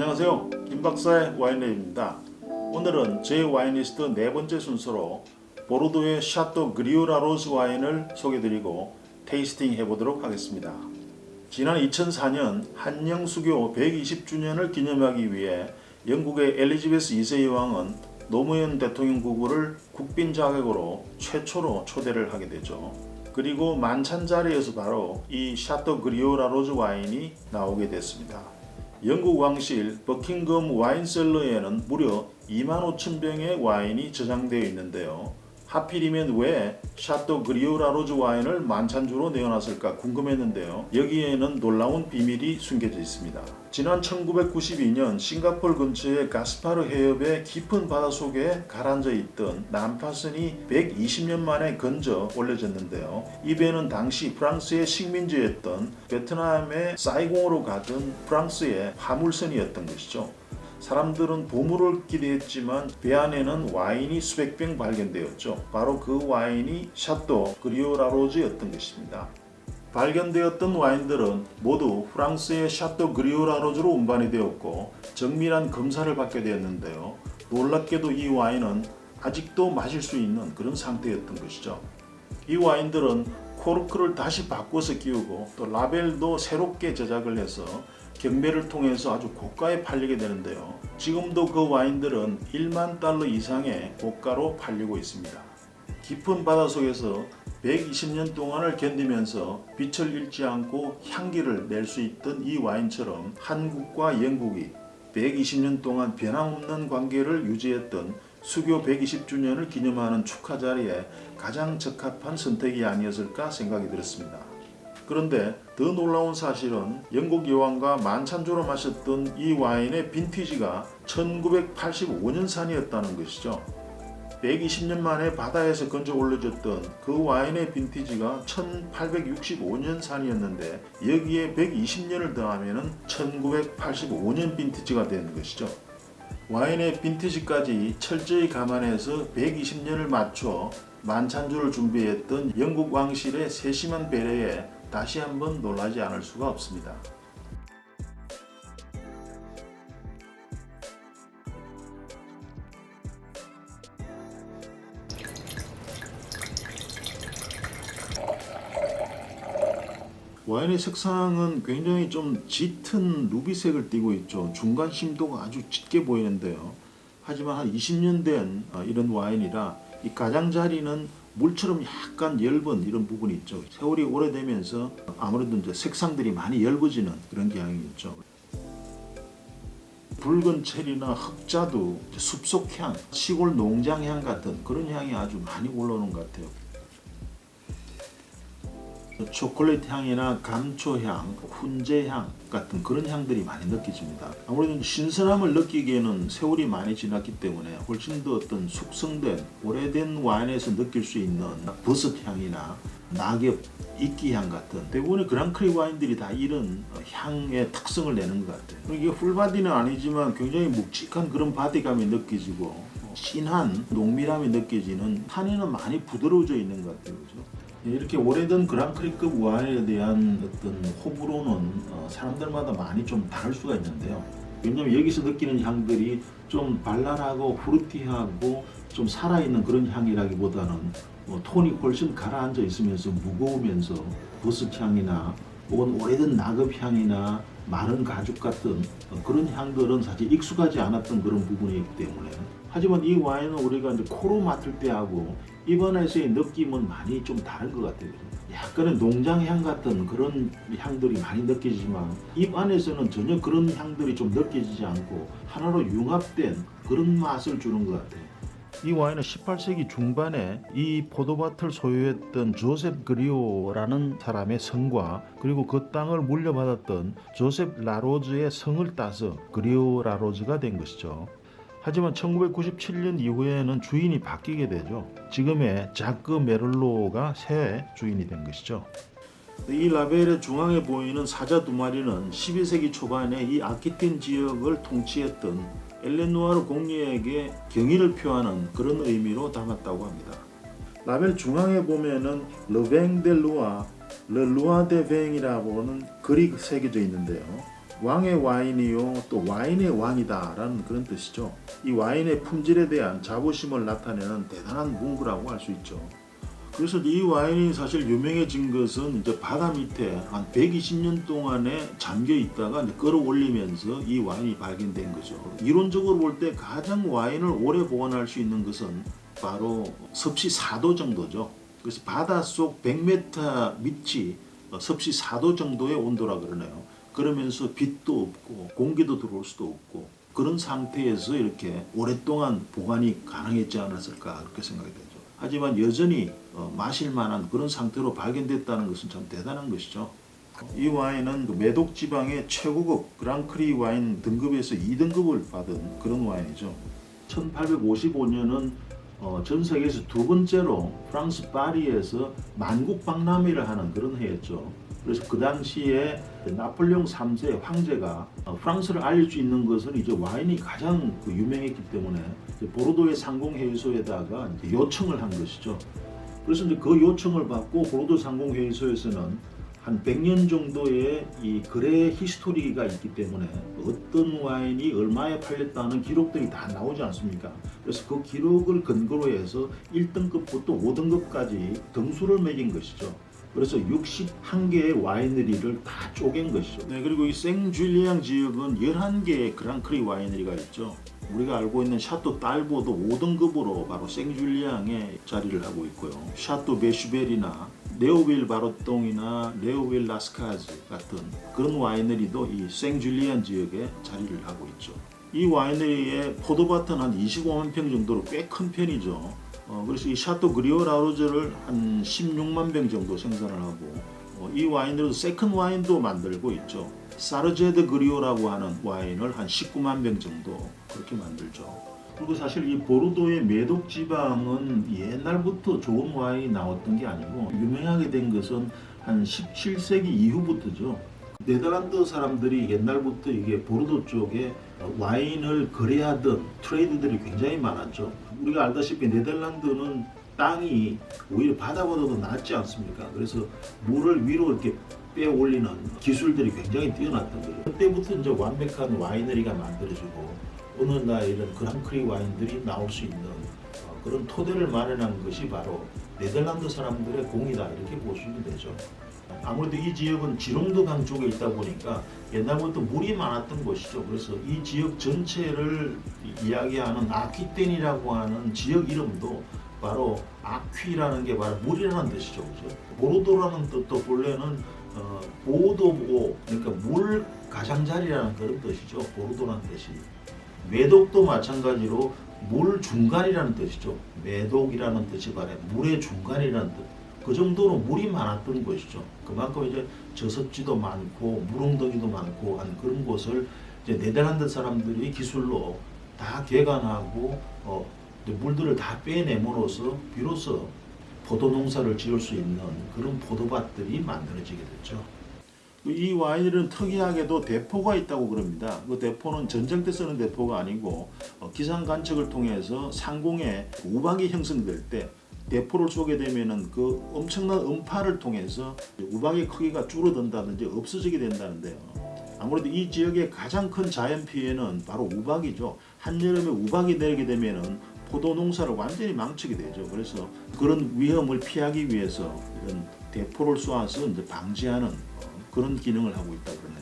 안녕하세요. 김박사의 와인레입니다. 오늘은 제 와인리스트 네 번째 순서로 보르도의 샤또 그리오라 로즈 와인을 소개드리고 테이스팅 해보도록 하겠습니다. 지난 2004년 한영 수교 120주년을 기념하기 위해 영국의 엘리자베스 2세 여왕은 노무현 대통령 부부를 국빈 자격으로 최초로 초대를 하게 되죠. 그리고 만찬 자리에서 바로 이 샤또 그리오라 로즈 와인이 나오게 됐습니다. 영국 왕실 버킹엄 와인 셀러에는 무려 2만 5천 병의 와인이 저장되어 있는데요. 하필이면 왜 샤또 그리오라 로즈 와인을 만찬주로 내어놨을까 궁금했는데요. 여기에는 놀라운 비밀이 숨겨져 있습니다. 지난 1992년 싱가폴 근처의 가스파르 해협의 깊은 바다 속에 가라앉아 있던 난파선이 120년 만에 건져 올려졌는데요. 이 배는 당시 프랑스의 식민지였던 베트남의 사이공으로 가던 프랑스의 화물선이었던 것이죠. 사람들은 보물을 기대했지만 배 안에는 와인이 수백 병 발견되었죠. 바로 그 와인이 샤또 그리오라로즈였던 것입니다. 발견되었던 와인들은 모두 프랑스의 샤또 그리오라로즈로 운반이 되었고 정밀한 검사를 받게 되었는데요. 놀랍게도 이 와인은 아직도 마실 수 있는 그런 상태였던 것이죠. 이 와인들은 코르크를 다시 바꿔서 끼우고 또 라벨도 새롭게 제작을 해서 경매를 통해서 아주 고가에 팔리게 되는데요. 지금도 그 와인들은 1만 달러 이상의 고가로 팔리고 있습니다. 깊은 바다 속에서 120년 동안을 견디면서 빛을 잃지 않고 향기를 낼 수 있던 이 와인처럼 한국과 영국이 120년 동안 변함없는 관계를 유지했던 수교 120주년을 기념하는 축하 자리에 가장 적합한 선택이 아니었을까 생각이 들었습니다. 그런데 더 놀라운 사실은 영국 여왕과 만찬주로 마셨던 이 와인의 빈티지가 1985년산이었다는 것이죠. 120년 만에 바다에서 건져 올려졌던 그 와인의 빈티지가 1865년산이었는데 여기에 120년을 더하면 1985년 빈티지가 되는 것이죠. 와인의 빈티지까지 철저히 감안해서 120년을 맞춰 만찬주를 준비했던 영국 왕실의 세심한 배려에 다시 한번 놀라지 않을 수가 없습니다. 와인의 색상은 굉장히 좀 짙은 루비색을 띠고 있죠. 중간 심도가 아주 짙게 보이는데요. 하지만 한 20년 된 어, 이런 와인이라 이 가장자리는 물처럼 약간 엷은 이런 부분이 있죠. 세월이 오래되면서 아무래도 이제 색상들이 많이 엷어지는 그런 경향이 있죠. 붉은 체리나 흑자두, 숲속 향, 시골 농장 향 같은 그런 향이 아주 많이 올라오는 것 같아요. 초콜릿 향이나 감초 향, 훈제 향 같은 그런 향들이 많이 느껴집니다. 아무래도 신선함을 느끼기에는 세월이 많이 지났기 때문에 훨씬 더 어떤 숙성된 오래된 와인에서 느낄 수 있는 버섯 향이나 낙엽, 이끼향 같은 대부분의 그랑크리 와인들이 다 이런 향의 특성을 내는 것 같아요. 이게 풀바디는 아니지만 굉장히 묵직한 그런 바디감이 느껴지고 진한 농밀함이 느껴지는 탄에는 많이 부드러워져 있는 것 같아요. 그죠? 이렇게 오래된 그랑크리급 와인에 대한 어떤 호불호는 어, 사람들마다 많이 좀 다를 수가 있는데요. 왜냐면 여기서 느끼는 향들이 좀 발랄하고 후르티하고 좀 살아있는 그런 향이라기보다는 뭐 톤이 훨씬 가라앉아 있으면서 무거우면서 버섯향이나 혹은 오래된 낙엽향이나 마른 가죽 같은 어, 그런 향들은 사실 익숙하지 않았던 그런 부분이기 때문에 하지만 이 와인은 우리가 이제 코로 맡을 때하고 입안에서의 느낌은 많이 좀 다른 것 같아요. 약간의 농장향 같은 그런 향들이 많이 느껴지지만 입 안에서는 전혀 그런 향들이 좀 느껴지지 않고 하나로 융합된 그런 맛을 주는 것 같아요. 이 와인은 18세기 중반에 이 포도밭을 소유했던 조셉 그리오라는 사람의 성과 그리고 그 땅을 물려받았던 조셉 라로즈의 성을 따서 그리오 라로즈가 된 것이죠. 하지만 1997년 이후에는 주인이 바뀌게 되죠. 지금의 자크 메를로가 새 주인이 된 것이죠. 이 라벨의 중앙에 보이는 사자 두 마리는 12세기 초반에 이 아키틴 지역을 통치했던 엘레누아르 공리에게 경의를 표하는 그런 의미로 담았다고 합니다. 라벨 중앙에 보면은 르뱅 델 루아, 르 루아 데 뱅이라고는 글이 새겨져 있는데요. 왕의 와인이요 또 와인의 왕이다 라는 그런 뜻이죠. 이 와인의 품질에 대한 자부심을 나타내는 대단한 문구라고 할 수 있죠. 그래서 이 와인이 사실 유명해진 것은 이제 바다 밑에 한 120년 동안에 잠겨 있다가 끌어올리면서 이 와인이 발견된 거죠. 이론적으로 볼 때 가장 와인을 오래 보관할 수 있는 것은 바로 섭씨 4도 정도죠. 그래서 바닷속 100m 밑이 어, 섭씨 4도 정도의 온도라 그러네요. 그러면서 빛도 없고 공기도 들어올 수도 없고 그런 상태에서 이렇게 오랫동안 보관이 가능했지 않았을까 그렇게 생각이 되죠. 하지만 여전히 어, 마실 만한 그런 상태로 발견됐다는 것은 참 대단한 것이죠. 이 와인은 그 메독 지방의 최고급 그랑크리 와인 등급에서 2등급을 받은 그런 와인이죠. 1855년은 어, 전 세계에서 두 번째로 프랑스 파리에서 만국 박람회를 하는 그런 해였죠. 그래서 그 당시에 나폴레옹 3세 황제가 어, 프랑스를 알릴 수 있는 것은 이제 와인이 가장 그 유명했기 때문에 보르도의 상공회의소에다가 요청을 한 것이죠. 그래서 이제 그 요청을 받고 보르도 상공회의소에서는 한 100년 정도의 이 거래 히스토리가 있기 때문에 어떤 와인이 얼마에 팔렸다는 기록들이 다 나오지 않습니까? 그래서 그 기록을 근거로 해서 1등급부터 5등급까지 등수를 매긴 것이죠. 그래서 61개의 와이너리를 다 쪼갠 것이죠. 네, 그리고 이 생줄리앙 지역은 11개의 그랑크리 와이너리가 있죠. 우리가 알고 있는 샤또 딸보도 5등급으로 바로 생줄리앙에 자리를 하고 있고요. 샤또 베슈벨이나 네오빌 바로똥이나 네오빌 라스카즈 같은 그런 와이너리도 이 생줄리안 지역에 자리를 하고 있죠. 이 와이너리의 포도밭은 한 25만 평 정도로 꽤 큰 편이죠. 어, 그래서 이 샤또 그리오 라로즈를 한 16만 병 정도 생산을 하고 어, 이 와인으로 세컨 와인도 만들고 있죠. 사르제드 그리오라고 하는 와인을 한 19만 병 정도 그렇게 만들죠. 그리고 사실 이 보르도의 메독 지방은 옛날부터 좋은 와인이 나왔던 게 아니고 유명하게 된 것은 한 17세기 이후부터죠. 네덜란드 사람들이 옛날부터 이게 보르도 쪽에 와인을 거래하던 트레이드들이 굉장히 많았죠. 우리가 알다시피 네덜란드는 땅이 오히려 바다보다도 낫지 않습니까? 그래서 물을 위로 이렇게 빼 올리는 기술들이 굉장히 뛰어났던 거죠. 그때부터 이제 완벽한 와이너리가 만들어지고 어느 날 이런 그랑크리 와인들이 나올 수 있는 어, 그런 토대를 마련한 것이 바로 네덜란드 사람들의 공이다 이렇게 있는 되죠. 아무래도 이 지역은 지롱도 강 쪽에 있다 보니까 옛날부터 물이 많았던 곳이죠. 그래서 이 지역 전체를 이야기하는 아퀴텐이라고 하는 지역 이름도 바로 아퀴라는 게 바로 물이라는 뜻이죠. 그죠? 보르도라는 뜻도 본래는 어, 보도보 그러니까 물 가장자리라는 그런 뜻이죠. 보르도라는 뜻이. 매독도 마찬가지로 물 중간이라는 뜻이죠. 매독이라는 뜻이 바래 물의 중간이라는 뜻. 그 정도로 물이 많았던 곳이죠. 그만큼 이제 저습지도 많고 물웅덩이도 많고 한 그런 곳을 이제 네덜란드 사람들이 기술로 다 개간하고 어, 물들을 다 빼내므로써 비로소 포도 농사를 지을 수 있는 그런 포도밭들이 만들어지게 됐죠. 이 와인은 특이하게도 대포가 있다고 그럽니다. 그 대포는 전쟁 때 쓰는 대포가 아니고 어, 기상 관측을 통해서 상공에 우박이 형성될 때 대포를 쏘게 되면은 그 엄청난 음파를 통해서 우박의 크기가 줄어든다든지 없어지게 된다는데요. 아무래도 이 지역의 가장 큰 자연 피해는 바로 우박이죠. 한여름에 우박이 내리게 되면은 포도 농사를 완전히 망치게 되죠. 그래서 그런 위험을 피하기 위해서 이런 대포를 쏘아서 이제 방지하는 어, 그런 기능을 하고 있다 그럽니다.